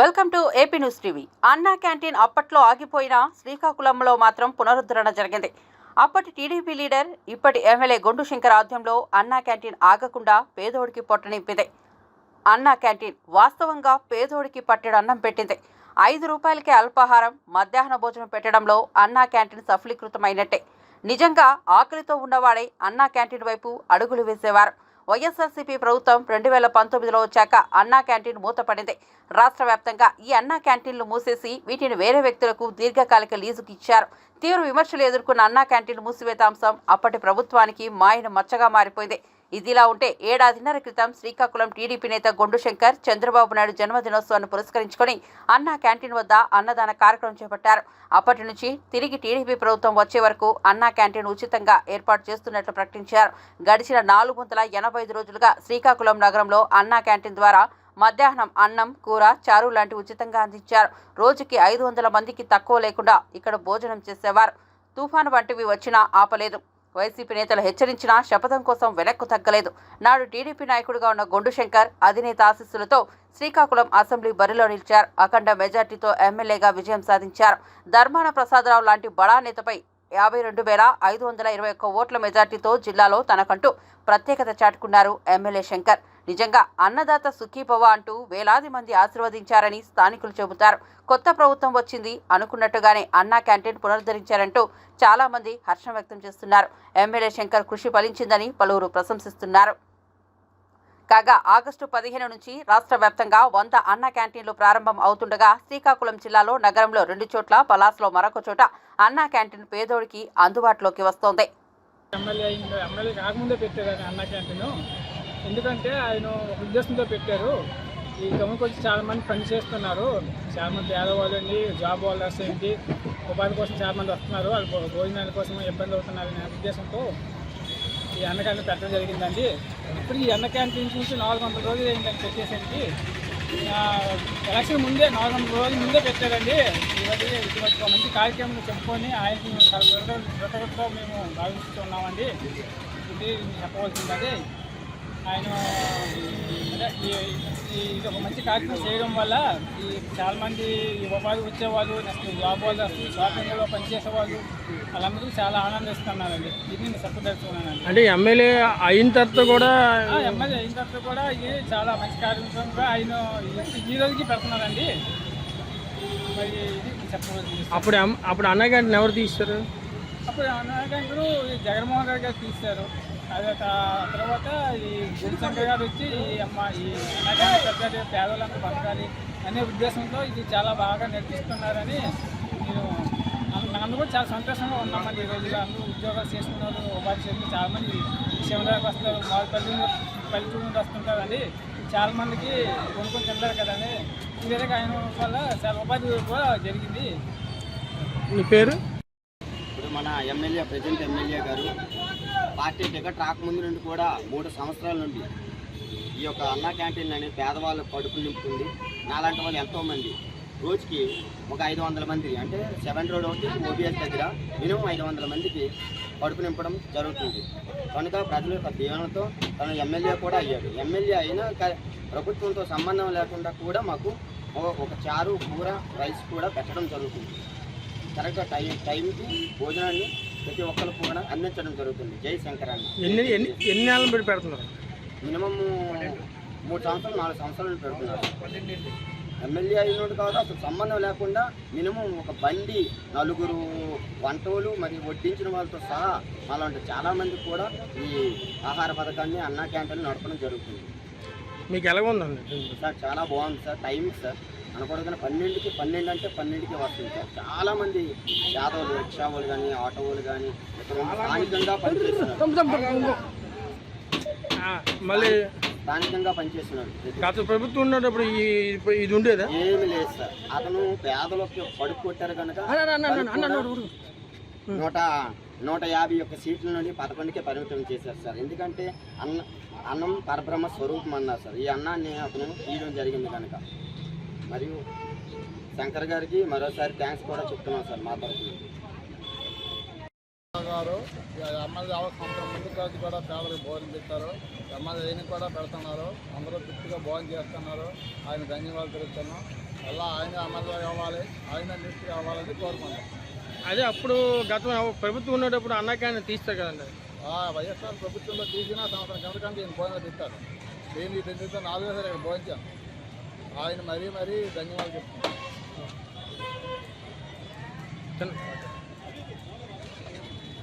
Welcome to AP News TV. Anna canteen అప్పట్లో ఆగిపోయిన శ్రీకాకుళంలో మాత్రం పునరుద్ధరణ జరిగింది. అప్పటి టీడీపీ లీడర్ ఇప్పటి ఎమ్మెల్యే గొండు శంకర్ ఆధ్వర్యంలో అన్నా క్యాంటీన్ ఆగకుండా పేదోడికి పొట్టనింపింది అన్నా క్యాంటీన్ వాస్తవంగా పేదోడికి పట్టెడు అన్నం పెట్టింది. ఐదు రూపాయలకే అల్పాహారం మధ్యాహ్న భోజనం పెట్టడంలో అన్నా క్యాంటీన్ సఫలీకృతమైనట్టే. నిజంగా ఆకలితో ఉన్నవాడే అన్నా క్యాంటీన్ వైపు అడుగులు వేసేవారు. వైఎస్ఆర్సీపీ ప్రభుత్వం రెండు వేల పంతొమ్మిదిలో వచ్చాక అన్నా క్యాంటీన్ మూతపడింది. రాష్ట్ర వ్యాప్తంగా ఈ అన్నా క్యాంటీన్లు మూసేసి వీటిని వేరే వ్యక్తులకు దీర్ఘకాలిక లీజుకు ఇచ్చారు. తీవ్ర విమర్శలు ఎదుర్కొన్న అన్నా క్యాంటీన్ మూసివేత అంశం అప్పటి ప్రభుత్వానికి మాయన మచ్చగా మారిపోయింది. ఇదిలా ఉంటే ఏడాదిన్నర క్రితం శ్రీకాకుళం టీడీపీ నేత గొండు శంకర్ చంద్రబాబు నాయుడు జన్మదినోత్సవాన్ని పురస్కరించుకొని అన్నా క్యాంటీన్ వద్ద అన్నదాన కార్యక్రమం చేపట్టారు. అప్పటి నుంచి తిరిగి టీడీపీ ప్రభుత్వం వచ్చే వరకు అన్నా క్యాంటీన్ ఉచితంగా ఏర్పాటు చేస్తున్నట్లు ప్రకటించారు. గడిచిన నాలుగు వందల ఎనభై ఐదు రోజులుగా శ్రీకాకుళం నగరంలో అన్నా క్యాంటీన్ ద్వారా మధ్యాహ్నం అన్నం కూర చారు లాంటి ఉచితంగా అందించారు. రోజుకి ఐదు వందల మందికి తక్కువ లేకుండా ఇక్కడ భోజనం చేసేవారు. తుఫాను వంటివి వచ్చినా ఆపలేదు. వైసీపీ నేతలు హెచ్చరించినా శపథం కోసం వెనక్కు తగ్గలేదు. నాడు టీడీపీ నాయకుడిగా ఉన్న గొండు శంకర్ అధినేత ఆశీస్సులతో శ్రీకాకుళం అసెంబ్లీ బరిలో నిలిచారు. అఖండ మెజార్టీతో ఎమ్మెల్యేగా విజయం సాధించారు. ధర్మాన ప్రసాదరావు లాంటి బడా నేతపై యాభై రెండు వేల ఐదు వందల ఇరవై ఒక్క ఓట్ల మెజార్టీతో జిల్లాలో తనకంటూ ప్రత్యేకత చాటుకున్నారు ఎమ్మెల్యే శంకర్. నిజంగా అన్నదాత సుఖీభవ అంటూ వేలాది మంది ఆశీర్వదించారని స్థానికులు చెబుతారు. కొత్త ప్రభుత్వం వచ్చింది అనుకున్నట్టుగానే అన్నా క్యాంటీన్ పునరుద్ధరించారంటూ చాలామంది హర్షం వ్యక్తం చేస్తున్నారు. ఎమ్మెల్యే శంకర్ కృషి ఫలించిందని పలువురు ప్రశంసిస్తున్నారు. కాగా ఆగస్టు పదిహేను నుంచి రాష్ట్ర వ్యాప్తంగా వంద అన్న క్యాంటీన్లు ప్రారంభం అవుతుండగా శ్రీకాకుళం జిల్లాలో నగరంలో రెండు చోట్ల పలాస్లో మరొక చోట అన్నా క్యాంటీన్ పేదోడికి అందుబాటులోకి వస్తోంది. ఎమ్మెల్యే ఎమ్మెల్యే కాకముందే పెట్టారు అన్న క్యాంటీన్. ఎందుకంటే ఆయన ఉద్దేశంతో పెట్టారు. ఈ గమనికి వచ్చి చాలా మంది పని చేస్తున్నారు. చాలా మంది పేదవాళ్ళు అండి జాబ్ హోల్డర్స్ ఏంటి? ఉపాధి కోసం చాలా మంది వస్తున్నారు. వాళ్ళు భోజనాల కోసం ఇబ్బంది అవుతున్నారు అనే ఉద్దేశంతో ఈ అన్న క్యాంటీన్ పెట్టడం జరిగిందండి. ఇప్పుడు ఈ అన్న క్యాంటీన్ నుంచి నాలుగు వందల రోజులు ఏంటంటే పెట్టేసరికి ఎలక్షన్ ముందే నాలుగు వందల రోజుల ముందే పెట్టారండి. ఇవన్నీ ఇది ఒక మంచి కార్యక్రమం చెప్పుకొని ఆయనకి కృతజ్ఞతతో మేము భావిస్తున్నామండి. ఇది చెప్పవలసిందండి ఆయన ఇది ఒక మంచి కార్యక్రమం చేయడం వల్ల ఈ చాలా మంది ఈ ఉపాధి వచ్చేవాళ్ళు నెక్స్ట్ జాబ్ వాళ్ళు షాపింగ్లో పనిచేసేవాళ్ళు వాళ్ళందరూ చాలా ఆనందిస్తున్నారండి. ఇది నేను చెప్పదలుచుకున్నానండి అంటే ఎమ్మెల్యే అయిన తర్వాత కూడా ఎమ్మెల్యే అయిన తర్వాత కూడా ఇది చాలా మంచి కార్యక్రమంగా ఆయన ఈ- రోజుకి పెడుతున్నారండి. మరి ఇది చెప్పవలసింది. అప్పుడు అప్పుడు అన్న క్యాంటీన్ ఎవరు తీస్తారు అప్పుడు అన్నగారు జగన్మోహన్ రెడ్డి గారు తీశారు. అదే తర్వాత ఈ గుడిశంకర్ గారు వచ్చి ఈ అమ్మ ఈ అన్నగారి పెద్ద పేదలంతా బతకాలి అనే ఉద్దేశంతో ఇది చాలా బాగా నడిపిస్తున్నారని నేను అన్- నన్ను కూడా చాలా సంతోషంగా ఉన్నామండి ఈ రోజుల్లో. అందరూ ఉద్యోగాలు చేస్తున్నారు ఉపాధి చేస్తున్నారు చాలామంది మంది వస్తారు పల్లెటూరు నుండి వస్తుంటారండి. చాలామందికి కొనుక్కొని తింటారు కదండి. ఈ విధంగా ఆయన వల్ల చాలా ఉపాధి కూడా జరిగింది. మీ పేరు? మన ఎమ్మెల్యే ప్రజెంట్ ఎమ్మెల్యే గారు పార్టీ టికెట్ రాకముందు నుండి కూడా మూడు సంవత్సరాల నుండి ఈ యొక్క అన్నా క్యాంటీన్ అని పేదవాళ్ళు కడుపు నింపుతుంది. నాలాంటి వాళ్ళు ఎంతోమంది. రోజుకి ఒక ఐదు వందల మంది అంటే సెవెన్ రోడ్ ఒకటి ఓబీఎస్ దగ్గర మినిమం ఐదు వందల మందికి కడుపు నింపడం జరుగుతుంది. కనుక ప్రజల యొక్క దీవెనతో తను ఎమ్మెల్యే కూడా అయ్యాడు. ఎమ్మెల్యే అయినా ప్రభుత్వంతో సంబంధం లేకుండా కూడా మాకు ఒక- ఒక చారు కూర రైస్ కూడా పెట్టడం జరుగుతుంది. కరెక్ట్గా టైం టైంకి భోజనాన్ని ప్రతి ఒక్కరు కూడా అందించడం జరుగుతుంది. జై శంకర్ అన్న ఎన్ని ఎన్ని ఎన్ని నెలలు పెట్టి పెడుతున్నారు? మినిమం మూడు సంవత్సరాలు నాలుగు సంవత్సరాలు పెడుతున్నారు. ఎమ్మెల్యే అయినోడు కాదు అసలు సంబంధం లేకుండా మినిమం ఒక బండి నలుగురు వంటలు మరి వడ్డించిన వాళ్ళతో సహా అలాంటి చాలామంది కూడా ఈ ఆహార పథకాన్ని అన్నా క్యాంటీన్ నడపడం జరుగుతుంది. మీకు ఎలాగ ఉందండి సార్ చాలా బాగుంది సార్. Timing sir. అనకూడదు పన్నెండుకి పన్నెండు అంటే పన్నెండుకి వస్తుంది సార్. చాలా మంది యాదవులు రిక్షా వాళ్ళు కానీ ఆటో వాళ్ళు కానీ స్థానికంగా పనిచేస్తున్నారు. ఆ, మళ్ళీ స్థానికంగా పనిచేస్తున్నారు. గత ప్రభుత్వం ఉన్నప్పుడు ఈ ఇప్పుడు ఇది ఉండేదా? ఏమి లేదు సార్. అతను పేదలకు పడుపు కొట్టారు కనుక నూట నూట యాభై ఒక్క సీట్ల నుండి పదకొండుకే పరిమితం చేశారు సార్. ఎందుకంటే అన్న అన్నం పరబ్రహ్మ స్వరూపం అన్నారు సార్. ఈ అన్నాన్ని అతను తీయడం జరిగింది కనుక. మరియు శంకర్ గారికి మరోసారి థ్యాంక్స్ కూడా చెప్తున్నాం సార్ మా తరఫున. గారు ఎమ్మెల్యే అవసరం సంవత్సరం ముందు కాదు కూడా పేదలకు భోజనం పెట్టారు. ఎమ్మెల్యే అయిన కూడా పెడుతున్నారు. అందరూ తృప్తిగా భోజనం చేస్తున్నారు. ఆయన ధన్యవాదాలు తెలుస్తున్నాం అలా ఆయన అమలు కావాలి ఆయన లిస్ట్ కావాలని కోరుకుంటాం అదే అప్పుడు గతం ప్రభుత్వం ఉన్నప్పుడు అన్నా క్యాంటీన్ తీస్తారు కదండి. ఆ వైఎస్ఆర్ ప్రభుత్వంలో తీసిన సంవత్సరం కిందకంటే ఈయన భోజనం తింటారు నేను ఈ తిండితో నాలుగో సారి ఇక్కడ భోజించాను ఆయన మరీ మరీ ధన్యవాదాలు చెప్తున్నాను